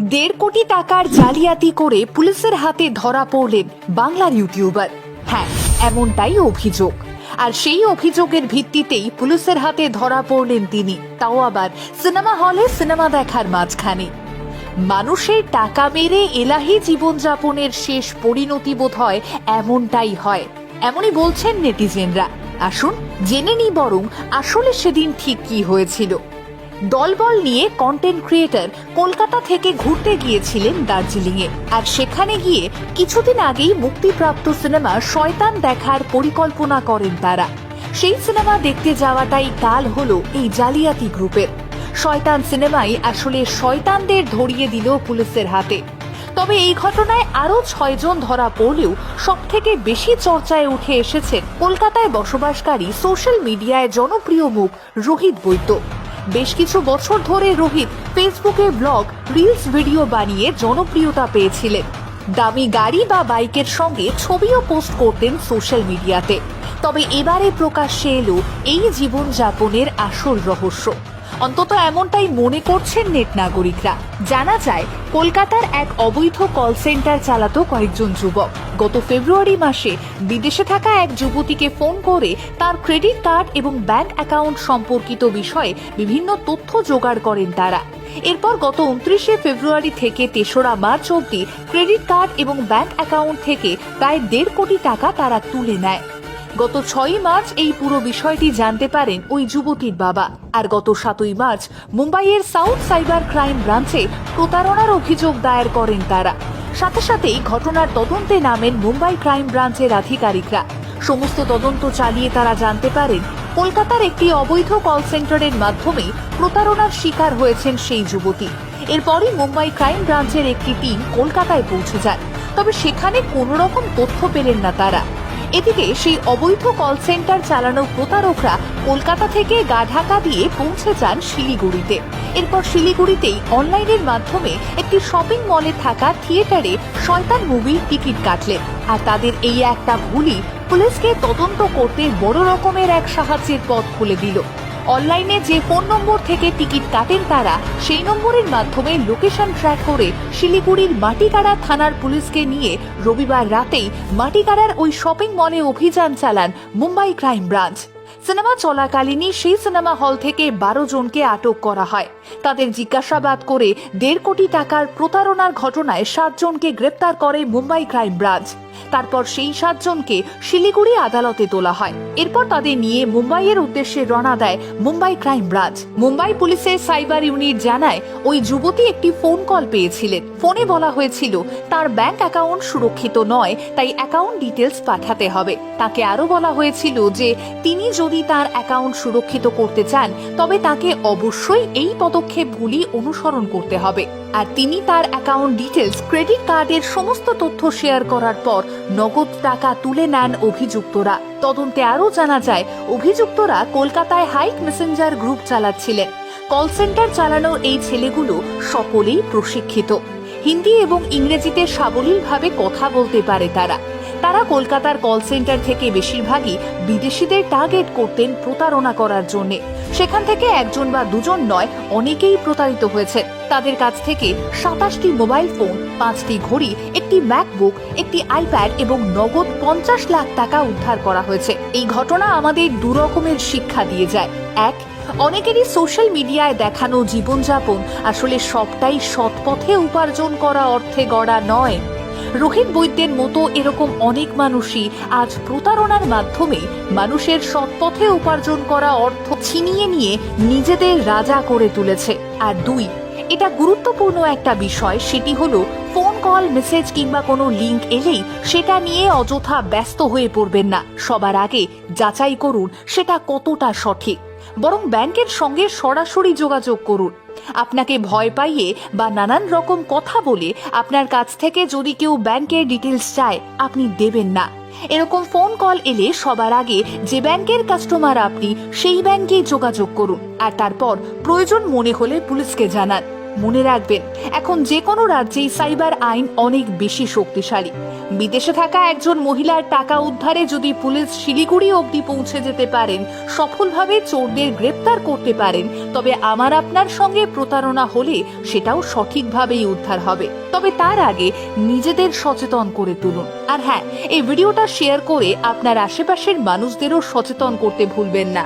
দেড় কোটি টাকার জালিয়াতি করে পুলিশের হাতে ধরা পড়লেন বাংলার ইউটিউবার। হ্যাঁ এমনটাই অভিযোগ। আর সেই অভিযোগের ভিত্তিতেই পুলিশের হাতে ধরা পড়লেন তিনি। তাও আবার সিনেমা হলে সিনেমা দেখার মাঝখানে। মানুষের টাকা মেরে এলাহি জীবনযাপনের শেষ পরিণতি বোধ হয় এমনটাই হয়। এমনই বলছেন নেটিজেনরা। আসুন, জেনে নি বরং আসলে সেদিন ঠিক কি হয়েছিল। দলবল নিয়ে কন্টেন্ট ক্রিয়েটর কলকাতা থেকে ঘুরতে গিয়েছিলেন দার্জিলিংয়ে। আর সেখানে গিয়ে কিছুদিন আগেই মুক্তিপ্রাপ্ত সিনেমা শয়তান দেখার পরিকল্পনা করেন তারা। সেই সিনেমা দেখতে যাওয়াটাই কাল হলো এই জালিয়াতি গ্রুপের। শয়তান সিনেমাই আসলে শয়তানদের ধরিয়ে দিল পুলিশের হাতে। তবে এই ঘটনায় আরও ছয়জন ধরা পড়লেও সব থেকে বেশি চর্চায় উঠে এসেছেন কলকাতায় বসবাসকারী সোশ্যাল মিডিয়ায় জনপ্রিয় মুখ রোহিত বৈদ্য। বেশ কিছু বছর ধরে রোহিত ফেসবুকে ব্লগ রিলস ভিডিও বানিয়ে জনপ্রিয়তা পেয়েছিলেন। দামি গাড়ি বা বাইকের সঙ্গে ছবিও পোস্ট করতেন সোশ্যাল মিডিয়াতে তবে এবারে প্রকাশ্যে এলো এই জীবনযাপনের আসল রহস্য। অন্তত এমনটাই মনে করছেন নেট নাগরিকরা। জানা যায়, কলকাতার এক অবৈধ কল সেন্টার চালাতো কয়েকজন যুবক। গত ফেব্রুয়ারি মাসে বিদেশে থাকা এক যুবতীকে ফোন করে তার ক্রেডিট কার্ড এবং ব্যাংক অ্যাকাউন্ট সম্পর্কিত বিষয়ে বিভিন্ন তথ্য জোগাড় করেন তারা। এরপর গত উনত্রিশে ফেব্রুয়ারি থেকে তেসরা মার্চ অবধি ক্রেডিট কার্ড এবং ব্যাংক অ্যাকাউন্ট থেকে প্রায় দেড় কোটি টাকা তারা তুলে নেয়। গত ছয়ই মার্চ এই পুরো বিষয়টি জানতে পারেন ওই যুবতীর বাবা। আর গত সাতই মার্চ মুম্বাইয়ের সাউথ সাইবার ক্রাইম ব্রাঞ্চে প্রতারণার অভিযোগ দায়ের করেন তারা। সাথে সাথেই ঘটনার তদন্তে নামেন মুম্বাই ক্রাইম ব্রাঞ্চের আধিকারিকরা। সমস্ত তদন্ত চালিয়ে তারা জানতে পারেন, কলকাতার একটি অবৈধ কল সেন্টারের মাধ্যমে প্রতারণার শিকার হয়েছেন সেই যুবতী। এরপরই মুম্বাই ক্রাইম ব্রাঞ্চের একটি টিম কলকাতায় পৌঁছে যায়। তবে সেখানে কোনো রকম তথ্য পেলেন না তারা। এদিকে সেই অবৈধ কল সেন্টার চালানো প্রতারকরা কলকাতা থেকে গা ঢাকা দিয়ে পৌঁছে যান শিলিগুড়িতে। এরপর শিলিগুড়িতেই অনলাইনের মাধ্যমে একটি শপিং মলে থাকা থিয়েটারে শয়তান মুভির টিকিট কাটলেন। আর তাদের এই একটা ভুলই পুলিশকে তদন্ত করতে বড় রকমের এক সাহায্যের পথ খুলে দিল। অনলাইনে যে ফোন নম্বর থেকে টিকিট কাটেন তারা, সেই নম্বরের মাধ্যমে লোকেশন ট্র্যাক করে শিলিগুড়ির মাটিকাড়া থানার পুলিশকে নিয়ে রবিবার রাতেই মাটিকাড়ার ওই শপিং মলে অভিযান চালান মুম্বাই ক্রাইম ব্রাঞ্চ। সিনেমা চলাকালীনই সেই সিনেমা হল থেকে বারো জনকে আটক করা হয়। তাদের জিজ্ঞাসাবাদ করে দেড় কোটি টাকার প্রতারণার ঘটনায় সাতজনকে গ্রেপ্তার করে মুম্বাই ক্রাইম ব্রাঞ্চ। তারপর সেই সাতজনকে শিলিগুড়ি আদালতে তোলা হয়। এরপর তাদের নিয়ে মুম্বাইয়ের উদ্দেশ্যে রওনা দেয় মুম্বাই ক্রাইম ব্রাঞ্চ। মুম্বাই পুলিশের সাইবার ইউনিট জানায়, ওই যুবতী একটি ফোন কল পেয়েছিলেন। ফোনে বলা হয়েছিল, তার ব্যাংক অ্যাকাউন্ট সুরক্ষিত নয়, তাই অ্যাকাউন্ট ডিটেলস পাঠাতে হবে। তাকে আরও বলা হয়েছিল যে, তিনি যদি তার অ্যাকাউন্ট সুরক্ষিত করতে চান, তবে তাকে অবশ্যই এই পদক্ষেপগুলি অনুসরণ করতে হবে। আর তিনি তার অ্যাকাউন্ট ডিটেলস ক্রেডিট কার্ডের সমস্ত তথ্য শেয়ার করার পর নগদ টাকা তুলে নেন অভিযুক্তরা। তদন্তে আরও জানা যায়, অভিযুক্তরা কলকাতায় হাইক মেসেঞ্জার গ্রুপ চালাচ্ছিলেন। কল সেন্টার চালানোর এই ছেলেগুলো সকলেই প্রশিক্ষিত। হিন্দি এবং ইংরেজিতে সাবলীলভাবে কথা বলতে পারে তারা। তারা কলকাতার কল সেন্টার থেকে বেশিরভাগই বিদেশিদের টার্গেট করতেন প্রতারণা করার জন্যে। সেখান থেকে একজন বা দুজন নয়, অনেকেই প্রতারিত হয়েছে। তাদের কাছ থেকে সাতাশটি মোবাইল ফোন, পাঁচটি ঘড়ি, একটি ম্যাকবুক, একটি আইপ্যাড এবং নগদ পঞ্চাশ লাখ টাকা উদ্ধার করা হয়েছে। এই ঘটনা আমাদের দুরকমের শিক্ষা দিয়ে যায়। এক, অনেকেরই সোশ্যাল মিডিয়ায় দেখানো জীবনযাপন আসলে সবটাই সৎপথে উপার্জন করা অর্থে গড়া নয়। রোহিত বৈদ্যের মতো এরকম অনেক মানুষই আজ প্রতারণার মাধ্যমে মানুষের সৎপথে উপার্জন করা অর্থ ছিনিয়ে নিয়ে নিজেদের রাজা করে তুলেছে। আর দুই, এটা গুরুত্বপূর্ণ একটা বিষয়, সেটি হলো ফোন কল মেসেজ কিংবা কোনো লিংক এলেই সেটা নিয়ে অযথা ব্যস্ত হয়ে পড়বেন না। সবার আগে যাচাই করুন সেটা কতটা সঠিক। বরং ব্যাংকের সঙ্গে সরাসরি যোগাযোগ করুন। আপনাকে ভয় পাইয়ে বা নানান রকম কথা বলে আপনার কাছ থেকে যদি কেউ ব্যাংকের ডিটেলস চায়, আপনি দেবেন না। এরকম ফোন কল এলে সবার আগে যে ব্যাংকের কাস্টমার আপনি, সেই ব্যাংকেই যোগাযোগ করুন। আর তারপর প্রয়োজন মনে হলে পুলিশকে জানান। মনে রাখবেন, এখন যে কোনো রাজ্যেই সাইবার আইন অনেক বেশি শক্তিশালী। বিদেশে থাকা একজন মহিলার টাকা উদ্ধারে যদি পুলিশ শিলিগুড়ি অবধি পৌঁছে যেতে পারেন, সফলভাবে চোরদের গ্রেপ্তার করতে পারেন, তবে আমার আপনার সঙ্গে প্রতারণা হলে সেটাও সঠিকভাবেই উদ্ধার হবে। তবে তার আগে নিজেদের সচেতন করে তুলুন। আর হ্যাঁ এই ভিডিওটা শেয়ার করে আপনার আশেপাশের মানুষদেরও সচেতন করতে ভুলবেন না।